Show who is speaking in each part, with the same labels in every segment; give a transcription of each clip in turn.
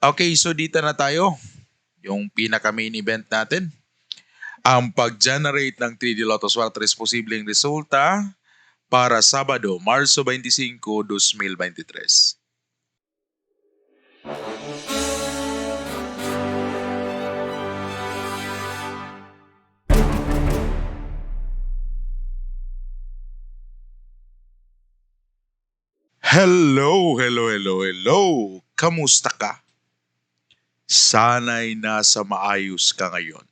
Speaker 1: Okay, so dito na tayo. Yung pinaka main event natin. Ang pag-generate ng 3D Lotto Sweltres posibleng resulta para Sabado, Marso 25, 2023. Hello, hello, hello, hello. Kamusta ka? Sana'y nasa maayos ka ngayon.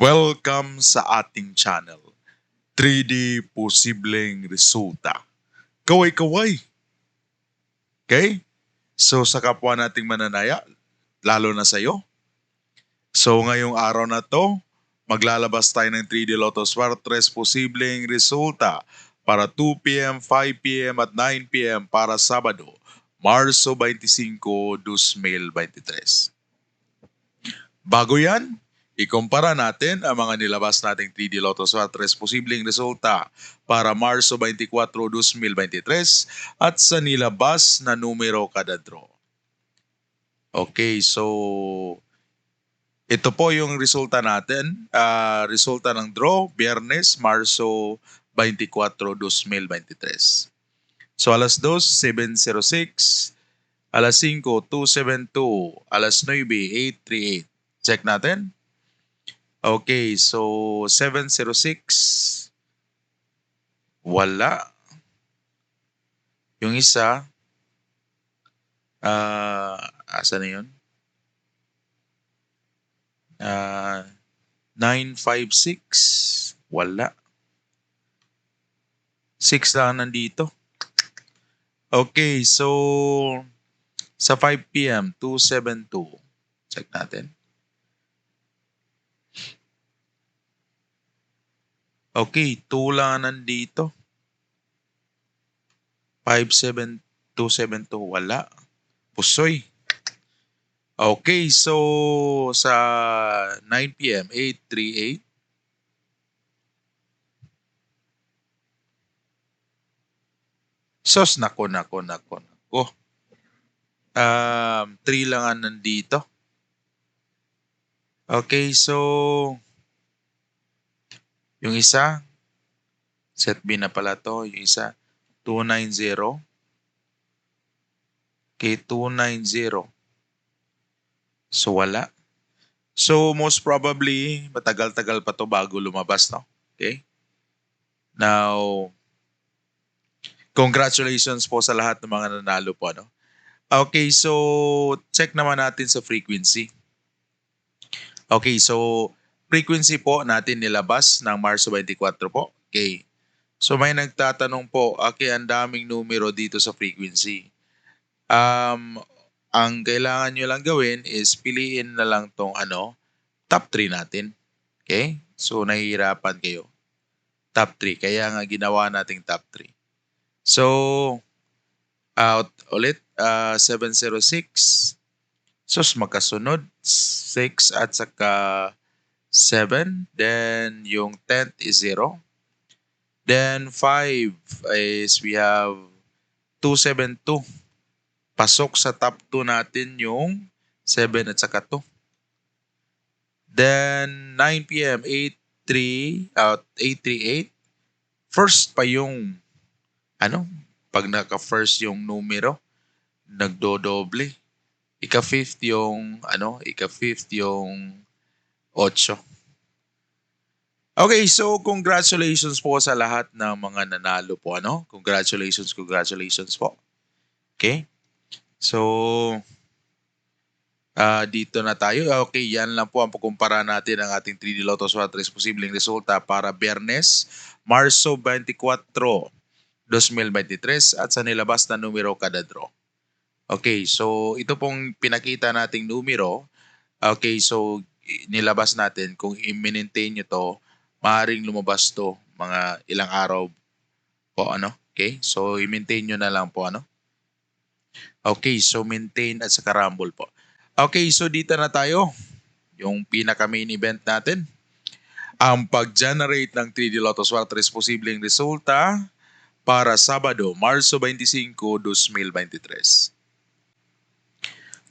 Speaker 1: Welcome sa ating channel. 3D Posibleng Resulta. Kaway-kaway. Okay? So sa kapwa nating mananaya, lalo na sa'yo. So ngayong araw na to, maglalabas tayo ng 3D Lotto Swartres Posibleng Resulta para 2pm, 5pm at 9pm para Sabado, Marso 25, 2023. Bago yan, ikumpara natin ang mga nilabas nating 3D Lotto Swartres posibleng resulta para Marso 24, 2023 at sa nilabas na numero kada draw. Okay, so ito po yung resulta natin. Ah, resulta ng draw, Biyernes, Marso 24, 2023. So alas 2, 706, alas 5, 272, alas 9, 838. Check natin. Okay, so 706, wala. Yung isa, ah, asa na yun? Ah, 956, wala. 6 lang nandito. Okay, so sa 5 p.m. 272. Check natin. Okay, 2 lang nandito. 57272 wala. Pusoy. Okay, so sa 9 p.m. 838 Sos, nako, nako, nako, nako. Um, three lang ang nandito. Okay, so yung isa, set B na pala to. Yung isa, 290. Okay, 290. So, wala. So, most probably, matagal-tagal pa to bago lumabas, no? Okay? Now, Congratulations po sa lahat ng mga nanalo po. Ano? Okay, so check naman natin sa frequency. Okay, so frequency po natin nilabas ng Marso 24 po. Okay. So may nagtatanong po, okay, ang daming numero dito sa frequency. Um, ang kailangan nyo lang gawin is piliin na lang tong ano, top 3 natin. Okay? So nahihirapan kayo. Top 3. Kaya nga ginawa nating top 3. So, out ulit, uh, 706. So, magkasunod, 6 at saka 7. Then, yung 10th is 0. Then, 5 is we have 272. Pasok sa top 2 natin yung 7 at saka 2. Then, 9 p.m., 8.3, out 838. First pa yung ano, pag naka-first yung numero, nagdodoble. Ika-fifth yung, ano, ika-fifth yung 8. Okay, so congratulations po sa lahat ng mga nanalo po, ano? Congratulations, congratulations po. Okay? So, uh, dito na tayo. Okay, yan lang po ang pagkumpara natin ng ating 3D Lotto Swatres posibleng resulta para Biyernes, Marso 24, 2023 at sa nilabas na numero kada draw. Okay, so ito pong pinakita nating numero. Okay, so nilabas natin kung i-maintain nyo to, maaaring lumabas to mga ilang araw po ano. Okay, so i-maintain nyo na lang po ano. Okay, so maintain at saka rumble po. Okay, so dito na tayo. Yung pinaka main event natin. Ang pag-generate ng 3D Lotto Swartres posibleng resulta para Sabado, Marso 25, 2023.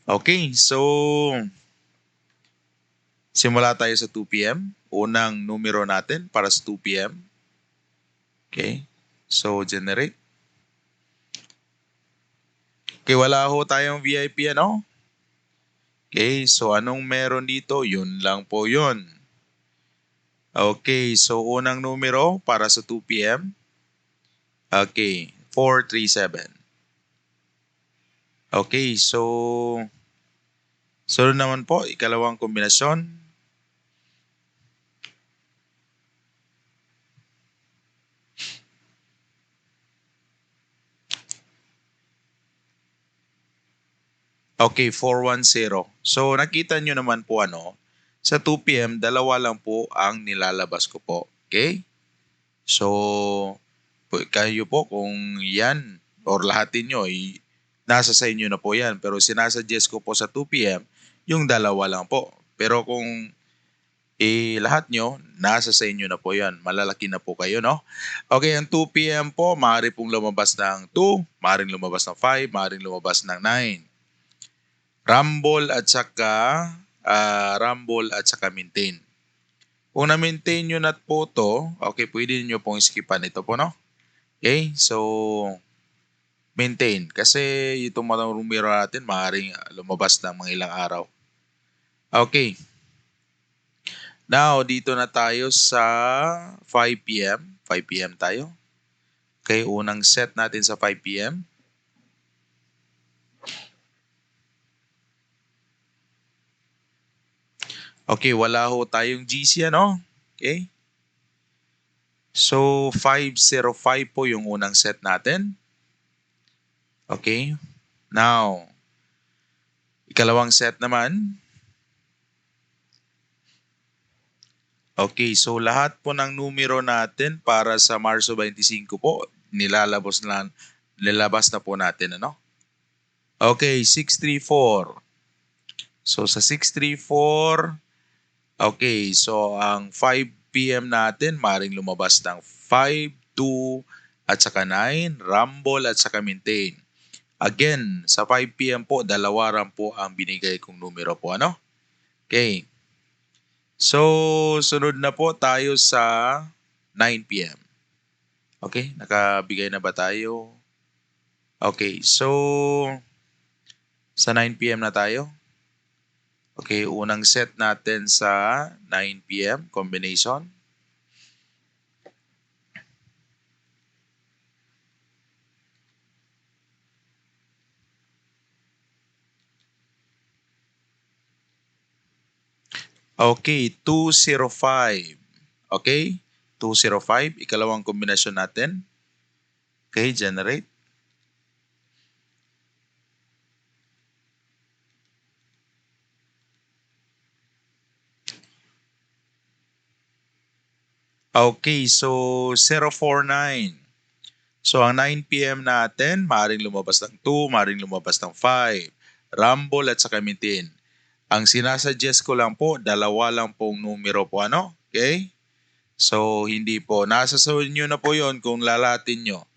Speaker 1: Okay, so simula tayo sa 2 p.m. Unang numero natin para sa 2 p.m. Okay, so generate. Okay, wala ho tayong VIP ano? Okay, so anong meron dito? Yun lang po yun. Okay, so unang numero para sa 2 p.m. Okay, 437. Okay, so sunod naman po, ikalawang kombinasyon. Okay, 410. So nakita nyo naman po ano, sa 2 p.m. dalawa lang po ang nilalabas ko po. Okay? So, kayo po kung yan or lahat ninyo ay nasa sa inyo na po yan. Pero sinasuggest ko po sa 2 p.m. yung dalawa lang po. Pero kung eh, lahat nyo, nasa sa inyo na po yan. Malalaki na po kayo, no? Okay, ang 2 p.m. po, maaari pong lumabas ng 2, maaaring lumabas ng 5, maaaring lumabas ng 9. Rumble at saka ah, rumble at saka maintain. Kung na-maintain nyo na po to, okay, pwede nyo pong skipan ito po, no? Okay, so maintain. Kasi itong mga numero natin, maaaring lumabas ng mga ilang araw. Okay. Now, dito na tayo sa 5 p.m. 5 p.m. tayo. Okay, unang set natin sa 5 p.m. Okay, wala ho tayong GC ano? Okay. So, 505 po yung unang set natin. Okay. Now, ikalawang set naman. Okay, so lahat po ng numero natin para sa Marso 25 po, nilalabas na, nilalabas na po natin, ano? Okay, 634. So sa 634, okay, so ang 5 p.m. natin, maring lumabas ng 5, 2, at saka 9, rumble at saka maintain. Again, sa 5 p.m. po, dalawa rin po ang binigay kong numero po, ano? Okay. So, sunod na po tayo sa 9 p.m. Okay, nakabigay na ba tayo? Okay, so sa 9 p.m. na tayo. Okay, unang set natin sa 9 p.m. combination. Okay, 205. Okay? 205, ikalawang kombinasyon natin. Okay, generate. Okay, so 049. So ang 9 p.m. natin, maaaring lumabas ng 2, maaaring lumabas ng 5. Rumble at saka maintain. Ang sinasuggest ko lang po, dalawa lang pong numero po ano. Okay? So hindi po, nasa sa inyo na po yon kung lalatin nyo.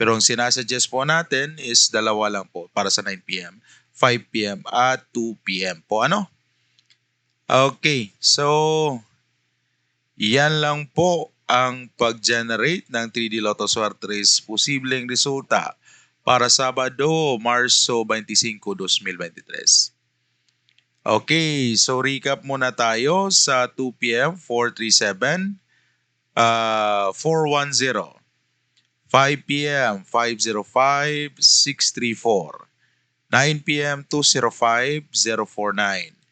Speaker 1: Pero ang sinasuggest po natin is dalawa lang po para sa 9 p.m., 5 p.m. at 2 p.m. po ano. Okay, so yan lang po ang pag-generate ng 3D Lotto Swerte Race posibleng resulta para Sabado, Marso 25, 2023. Okay, so recap muna tayo sa 2 p.m. 437 uh, 410 5 p.m. 505 634 9 p.m. 205 049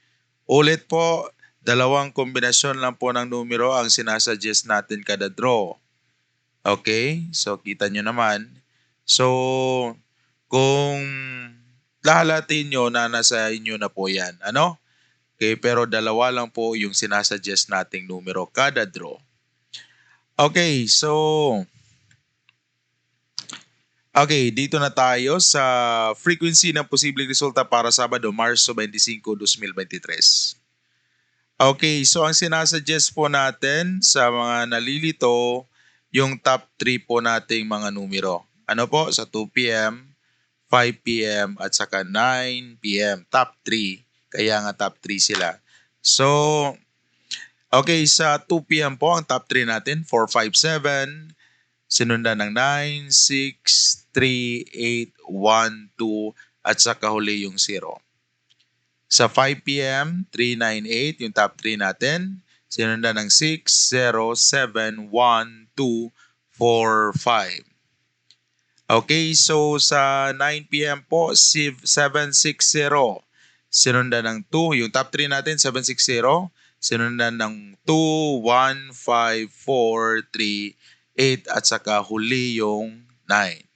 Speaker 1: Ulit po, dalawang kombinasyon lang po ng numero ang sinasuggest natin kada draw. Okay? So, kita nyo naman. So, kung lahalatin nyo na nasa inyo na po yan. Ano? Okay, pero dalawa lang po yung sinasuggest nating numero kada draw. Okay, so Okay, dito na tayo sa frequency ng posibleng resulta para Sabado, Marso 25, 2023. Okay, so ang sinasuggest po natin sa mga nalilito, yung top 3 po nating mga numero. Ano po? Sa 2 p.m., 5 p.m. at saka 9 p.m. Top 3. Kaya nga top 3 sila. So, okay, sa 2 p.m. po ang top 3 natin. 4, 5, 7. Sinundan ng 9, 6, 3, 8, 1, 2. At saka huli yung 0. Sa 5 p.m., 398 yung top 3 natin. Sinundan ng 6, 0, 7, 1, 2, 4, 5. Okay, so sa 9 p.m. po, si- 760. Sinundan ng 2. Yung top 3 natin, 760. Sinundan ng 2, 1, 5, 4, 3, 8. At saka huli yung 9.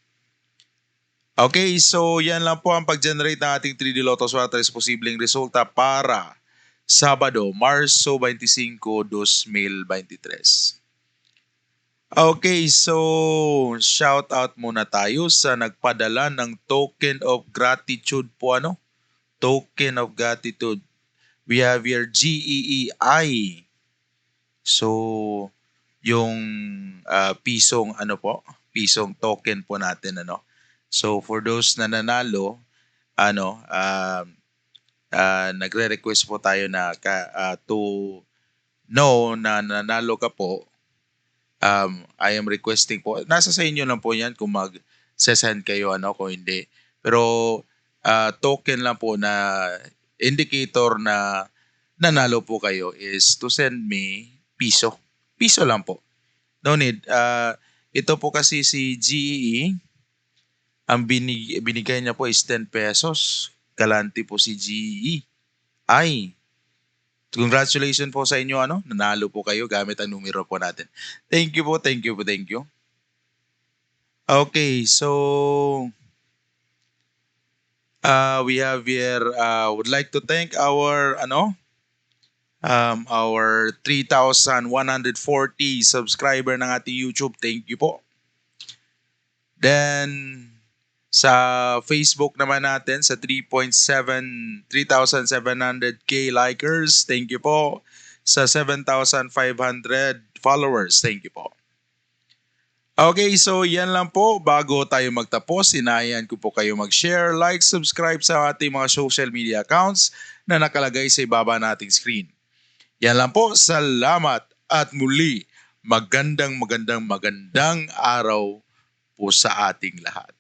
Speaker 1: Okay, so yan lang po ang pag-generate ng ating 3D Lotto Swata sa posibleng resulta para Sabado, Marso 25, 2023. Okay, so shout out muna tayo sa nagpadala ng token of gratitude po ano? Token of gratitude. We have here GEEI. So yung ah, pisong ano po, pisong token po natin ano. So for those na nanalo, ano, um, ah, nagre-request po tayo na ka, ah, to know na nanalo ka po um, I am requesting po, nasa sa inyo lang po yan kung mag-send kayo ano, kung hindi. Pero ah, token lang po na indicator na nanalo po kayo is to send me piso. Piso lang po. No need. Ah, ito po kasi si GEE, ang binig, binigay niya po is 10 pesos. Galante po si GEE. Ay, Congratulations po sa inyo ano, nanalo po kayo gamit ang numero po natin. Thank you po, thank you po, thank you. Okay, so uh, we have here uh, would like to thank our ano um, our 3,140 subscriber ng ating YouTube. Thank you po. Then sa Facebook naman natin sa 3.7 3,700k likers. Thank you po. Sa 7,500 followers. Thank you po. Okay, so yan lang po. Bago tayo magtapos, inayan ko po kayo mag-share, like, subscribe sa ating mga social media accounts na nakalagay sa ibaba nating screen. Yan lang po. Salamat at muli magandang magandang magandang araw po sa ating lahat.